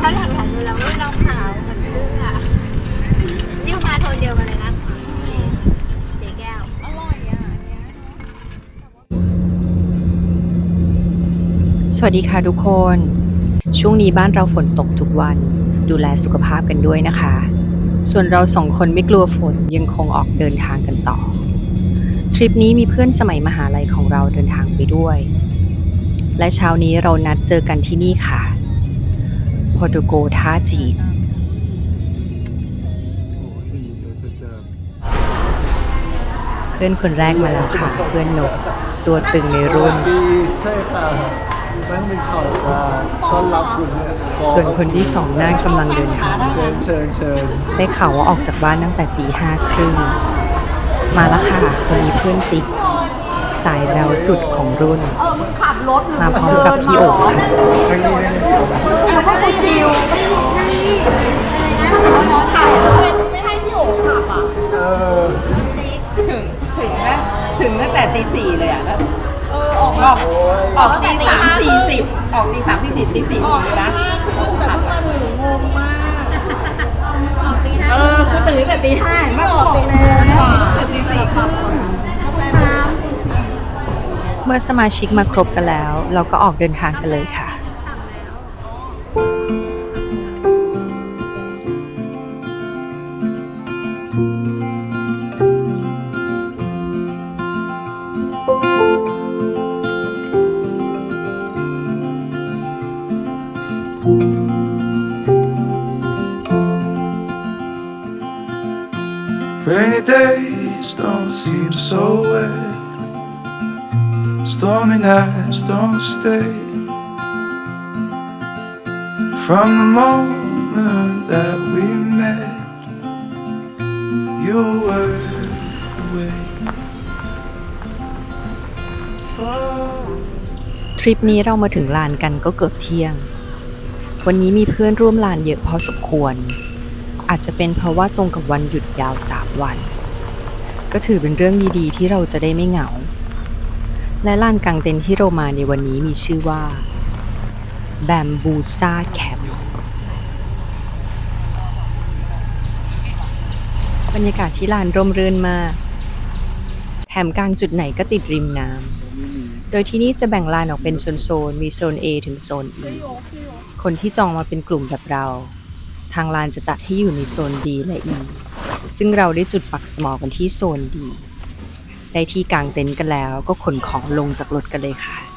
เขาหลังหลังดูแล้วยม่รองเท้ามันเสื้อนี่มาโทนเดียวกันเลยนะนี่แก้ว อร่อยอะเนี้ย สวัสดีค่ะทุกคน ช่วงนี้บ้านเราฝนตกทุกวัน ดูแลสุขภาพกันด้วยนะคะ ส่วนเราสองคนไม่กลัวฝนยังคงออกเดินทางกันต่อ ทริปนี้มีเพื่อนสมัยมหาลัยของเราเดินทางไปด้วย และเช้านี้เรานัดเจอกันที่นี่ค่ะ โปรตุโกท่าจีน เพื่อนคนแรกมาแล้วค่ะ เพื่อนนกตัวตึงในรุ่น ดีใช่ค่ะนั่งเป็นช็อตค่ะต้อนรับคุณเนี่ยส่วนคนที่สองนั่งกำลังเดินทางเชิญเชิญเชิญได้ข่าวว่าออกจากบ้านตั้งแต่ตีห้าครึ่ง มาแล้วค่ะ คนนี้เพื่อนติ๊ก สายแบวสุดของรุ่น เออ มึงขับรถหรือมาพร้อมกับพี่โอ๋ค่ะทั้งนี้เนี่ยแล้วก็กูชิลไม่มีนี่อะไรนะขับทำไมมึงไม่ให้พี่โอ๋ขับอะ เออ ถึง ถึงนะถึงตั้งแต่ตีสี่เลยอะแล้วเออ ออกอมา อกออกตีสามสี่สิบออกตีสามตีสี่ตีสี่ออกเลยตีนะ ห้าครึ่งแต่เพิ่งมาถึงงงมาก เออกูตื่นตั้งแต่ตีห้าไม่มาออออกกตีตีโมงกว่าตีสี่ครึ่งเมื่อสมาชิกมาครบกันแล้ว เราก็ออกเดินทางกันเลยค่ะ Stormy nights don't stay. From the moment that we met, you were the wait. Oh. ทริปนี้เรามาถึงลานกันก็เกือบเที่ยง วันนี้มีเพื่อนร่วมลานเยอะพอสมควร อาจจะเป็นเพราะว่าตรงกับวันหยุดยาว3วัน ก็ถือเป็นเรื่องดีๆ ที่เราจะได้ไม่เหงา และลานกลางเต็นท์ที่เรามาในวันนี้มีชื่อว่าแบมบูซาแคมป์บรรยากาศที่ลานร่มรื่นมาก แถมกลางจุดไหนก็ติดริมน้ำ โดยที่นี่จะแบ่งลานออกเป็นโซนๆ มีโซน A ถึงโซน E คนที่จองมาเป็นกลุ่มแบบเรา ทางลานจะจัดให้อยู่ในโซน D และ E ซึ่งเราได้จุดปักสมอกันที่โซน D ได้ที่กางเต็นท์กันแล้ว ก็ขนของลงจากรถกันเลยค่ะ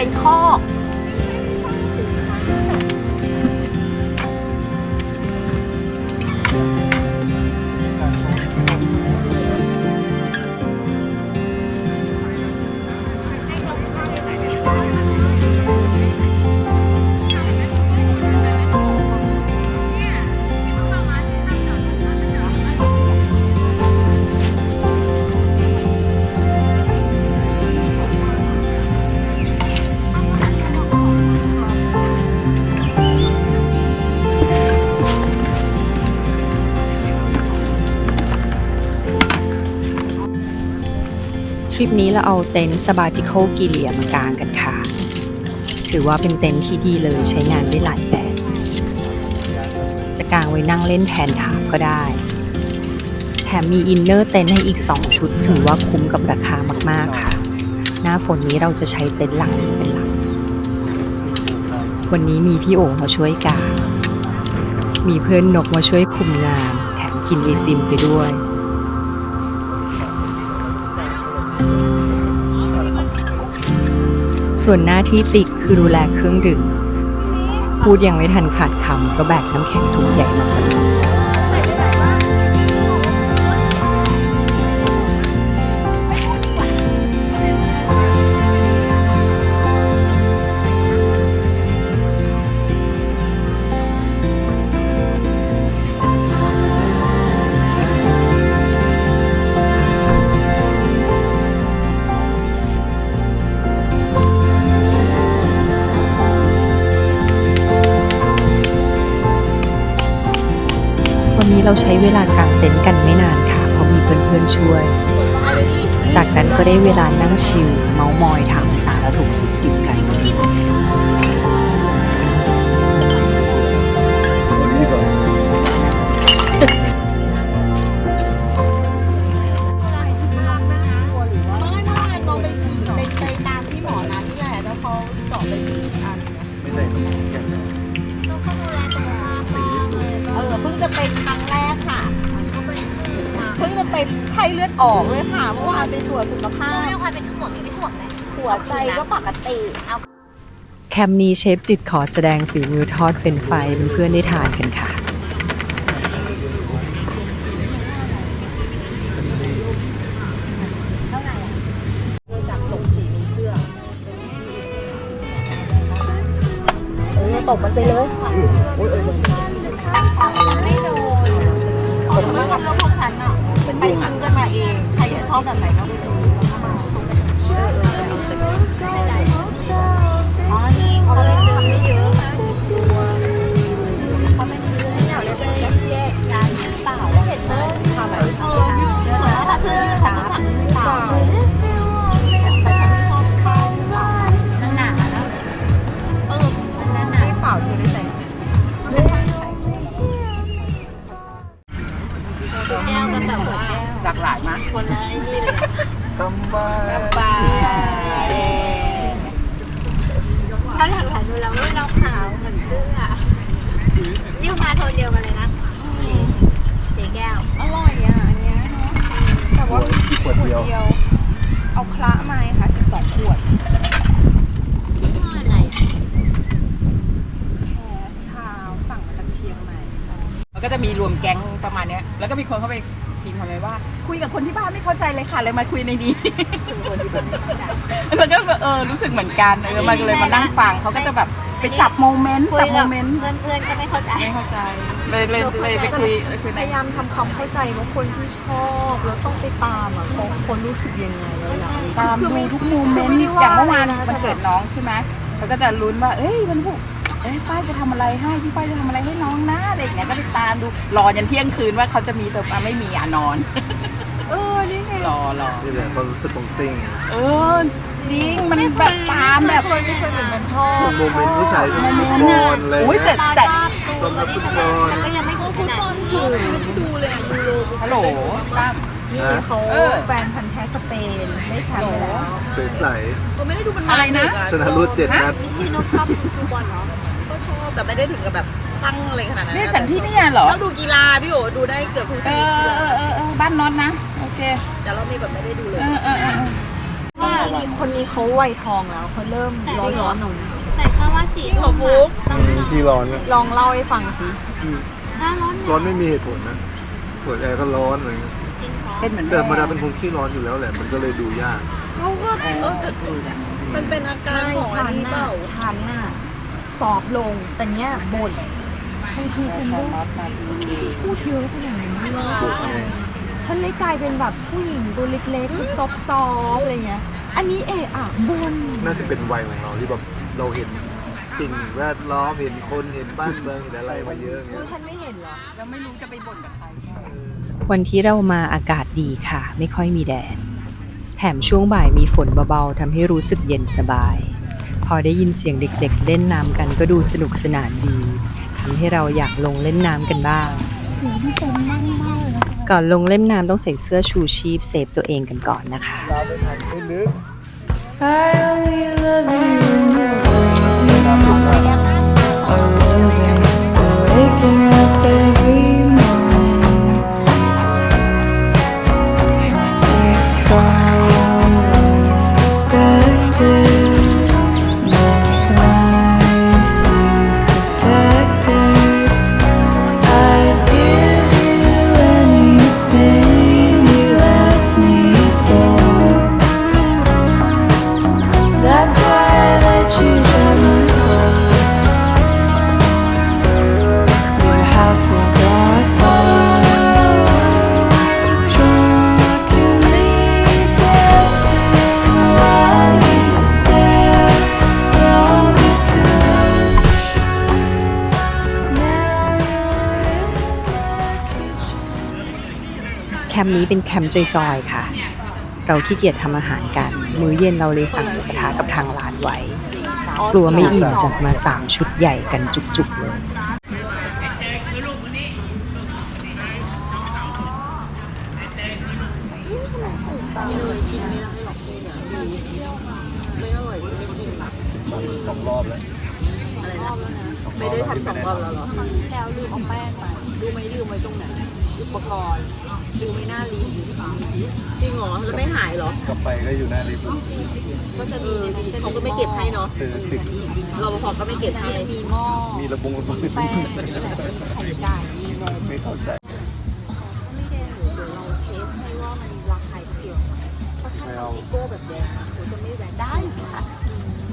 เป็นข้อ ริปนี้เราเอาเต็นท์สบาติโคกีเลียมากางกันค่ะ ถือว่าเป็นเต็นท์ที่ดีเลยใช้งานได้หลายแบบ จะกางไว้นั่งเล่นแทนทางก็ได้ แถมมีอินเนอร์เต็นท์ให้อีก 2 ชุด ถือว่าคุ้มกับราคามากๆค่ะ หน้าฝนนี้เราจะใช้เต็นท์หลังนี้เป็นหลัก วันนี้มีพี่โอ๋มาช่วยกางมีเพื่อนนกมาช่วยคุมงาน แถมกินไอติมไปด้วย ส่วนหน้าที่ติ๊กคือดูแลเครื่องดื่ม พูดยังไม่ทันขาดคำก็แบกน้ำแข็งถุงใหญ่มาประทบ ช้เวลากางเต็นท์กันไม่นานค่ะเพราะมีเพื่อนๆช่วย จากนั้นก็ได้เวลานั่งชิลเมาส์มอยถามสารทุกสุขดิบ แคมนี้เชฟจิตขอแสดงฝีมือทอดเฟรนไฟรายเป็นเพื่อนได้ทานกันค่ะ ตกมันไปเลย ดเดียว เอาคละมาค่ะ12ขวดอะไรแคสทาวสั่งมาจากเชียงใหม่มันก็จะมีรวมแก๊งประมาณเนี้ย แล้วก็มีคนเข้าไปพิมพ์คอมเมนต์ว่า คุยกับคนที่บ้านไม่เข้าใจเลยค่ะเลยมาคุยในนี้แล้วก็เออรู้สึกเหมือนกันเออมันก็เลยมานั่งฟังเขาก็จะแบบไปจับโมเมนต์คุจัยบโมกับเมนต์เพื่อนๆก็ไม่เข้าใจไม่เข้าใจ เลยเลยเลยไปคุยไปคุยพในยายามทำความเข้าใจว่าคนที่ชอบแล้วต้องไปตามอะเขาคนรู้สึกยังไงแล้วอยากรู้ตามคือดูไม่ทุกโมเมนคือต์ไม่ได้ว่าอย่างเมื่อวานอะไรนะมันเกิดน้องใช่ไหมเขาก็จะลุ้นว่า เอ้ยมันพูดเอ้ยฝ้ายจะทำอะไรให้พี่ฝ้ายจะทำอะไรให้น้องนะอะไรอย่างเงี้ยก็ไปตามดูรอยันเที่ยงคืนว่าเขาจะมีแต่ว่าไม่มีอะนอน เออ นี่ไง รอรอนี่แหละความรู้สึกของติ่งเออ จริง มันแบบตามแบบไม่เคยเหมือนกันชอบโมเมนต์ผู้ชายที่ฟุตบอลเลยอุ้ยแต่นะแต่ตอนนักฟุตบอลแต่ก็ยังไม่ฟุถึตงขบนาอดลคือไม่ได้ดูเลยอะยูโรฮัลโหลตั้มนี่เขาเออแฟนพันธ์แท้สเปนได้แชมป์ไปแล้วใสก็ไม่ได้ดูมันอะไรนะๆชนะรวดเจ็ดนัดพี่นกชอบดูบอลเหรอก็ชอบแต่ไม่ได้ถึงกับแบบตั้งอะไรขนาดนั้นนี่จากที่เนี่ยเหรอเราดูกีฬาพี่โอดูได้เกือบทุกชเอนิดอเออเออเออบ้านน็อตนะโอ เคแต่เรามีแบบไม่ได้ดูเลยเออเออเออเออนี่นี่คนนี้เขาวัยทองแล้วเขาเริ่มร้อนร้อนหนุ่มแต่ก็ว่าสีจริงเหรอฟุ๊กที่ร้อนนะลองเล่าให้ฟังสิถ้าร้อนร้อนไม่มีเหตุผลนะเปิดแอร์ก็ร้อนอะไรเงี้ยจริงเหรอเป็นเหมือนแต่ธรรมดาเป็นคนขี้ร้อนอยู่แล้วแหละ มันก็เลยดูยากเขาก็เออมันเป็นอาการของอันนี้เปล่าฉันน่ะสอบลงแต่เนี้ยบ่นบางทีฉันก็พูดเยอะขนาดนี้เลย ฉันเลยกลายเป็นแบบผู้หญิงตัวเล็กๆซอฟต์ๆอะไรเงี้ย อันนี้เอะอะบ่นน่าจะเป็นวัยของเราที่แบบเราเห็นสิ่งแวดล้อมเห็นคนเห็นบ้านเมืองเห็นอะไรมาเยอะเงี้ยฉันไม่เห็นเหรอ แล้วไม่รู้จะไปบ่นกับใคร วันที่เรามาอากาศดีค่ะ ไม่ค่อยมีแดด แถมช่วงบ่ายมีฝนเบาๆทำให้รู้สึกเย็นสบาย พอได้ยินเสียงเด็กๆ เล่นน้ำกันก็ดูสนุกสนานดีทำให้เราอยากลงเล่นน้ำกันบ้างก่ ก่อนลงเล่นน้ำต้องใส่เสื้อชูชีพเซฟตัวเองกันก่อนนะคะ เราไปทางขึ้นลึก I only love you when you're living or waking up มป์นี้เป็นแคมป์จอยๆค่ะ เราขี้เกียจทำอาหารกัน มื้อเย็นเราเลยสั่งหมูกระทะกับทางร้านไว้ กลัวไม่อิ่มจัดมา3ชุดใหญ่กันจุกๆเลยสองรอบแล้วไม่ได้ทำสองรอบแล้วเหรอแล้วลืมเอาแป้งมาดูไหมลืมไว้ตรงไหนอุปกรณ์ ลืมไว้หน้าลิฟต์จริงเหรอแล้วไม่หายเหรอ กลับไปก็อยู่หน้าลิฟต์ก็จะมีในนั้นจะเขาก็ไม่เก็บให้เนาะเออติดรปภก็ไม่เก็บให้มีหม้อมีระบงระบงแป้งไข่ไก่มีนมไม่เข้าใจไม่แดงหรือเดี๋ยวเราเทสให้ว่ามันระคายเคืองไหมเพราะถ้าทำซิโก้แบบแดงอะเขาจะไม่แดงได้สิคะ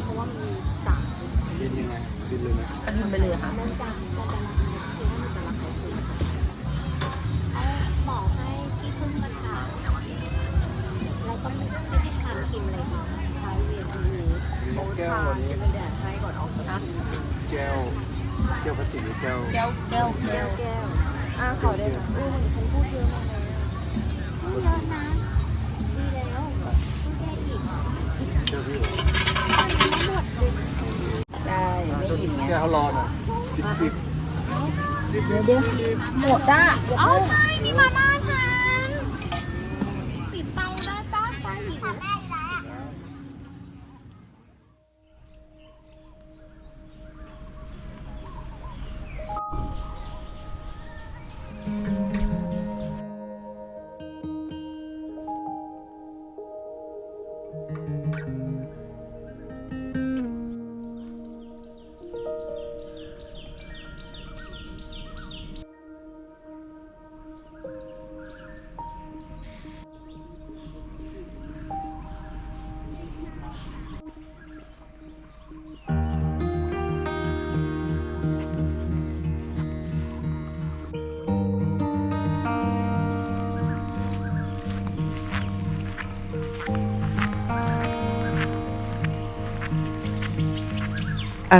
เพราะว่ามันมีสารดินยังไงดินเลยไหมก็กินไปเลยค่ะ ให้ที่พึ่งมาทานแล้วก็ไม่ไม่ได้ทานครีมอะไรมาใช้เวียนหูมีแก้ววันนี้เป็นแดดให้ก่อนออกนะแก้วแก้วพลาสติกหรือแก้วแก้วแก้วแก้วแก้วอะขอได้ไหมเออฉันพูดเยอะมากเลยพูดเยอะนะดีแล้วพูดได้อีกแก้วพี่ได้ไม่อิ่มแก้วเขาร้อนอะปิดปิดหมดอะอ๋อใช่มีมาม่า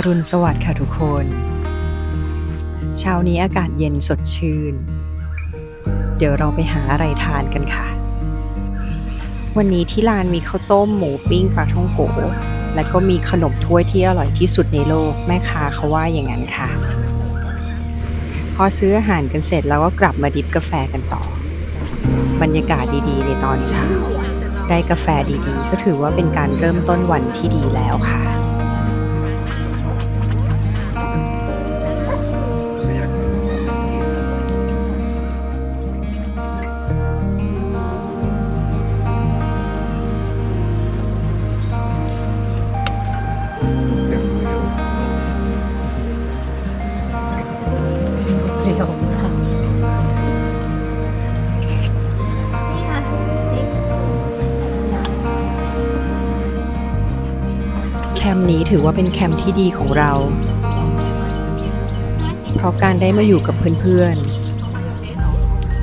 อรุณสวัสดิ์ค่ะทุกคน เช้านี้อากาศเย็นสดชื่น เดี๋ยวเราไปหาอะไรทานกันค่ะ วันนี้ที่ร้านมีข้าวต้มหมูปิ้งปลาท่องโกและก็มีขนมถ้วยที่อร่อยที่สุดในโลกแม่ค้าเขาว่าอย่างนั้นค่ะ พอซื้ออาหารกันเสร็จเราก็กลับมาดิบกาแฟกันต่อ บรรยากาศดีๆ ในตอนเช้า ได้กาแฟดีๆ ก็ถือว่าเป็นการเริ่มต้นวันที่ดีแล้วค่ะ ถือว่าเป็นแคมป์ที่ดีของเรา เพราะการได้มาอยู่กับเพื่อน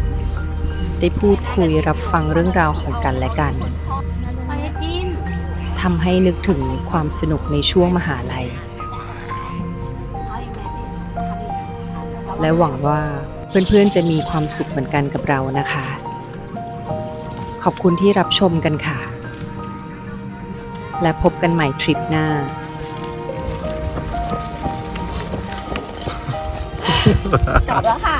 ๆ ได้พูดคุยรับฟังเรื่องราวของกันและกันทำให้นึกถึงความสนุกในช่วงมหาลัย และหวังว่าเพื่อนๆจะมีความสุขเหมือนกันกับเรานะคะ ขอบคุณที่รับชมกันค่ะ และพบกันใหม่ทริปหน้า กลับแล้วค่ะ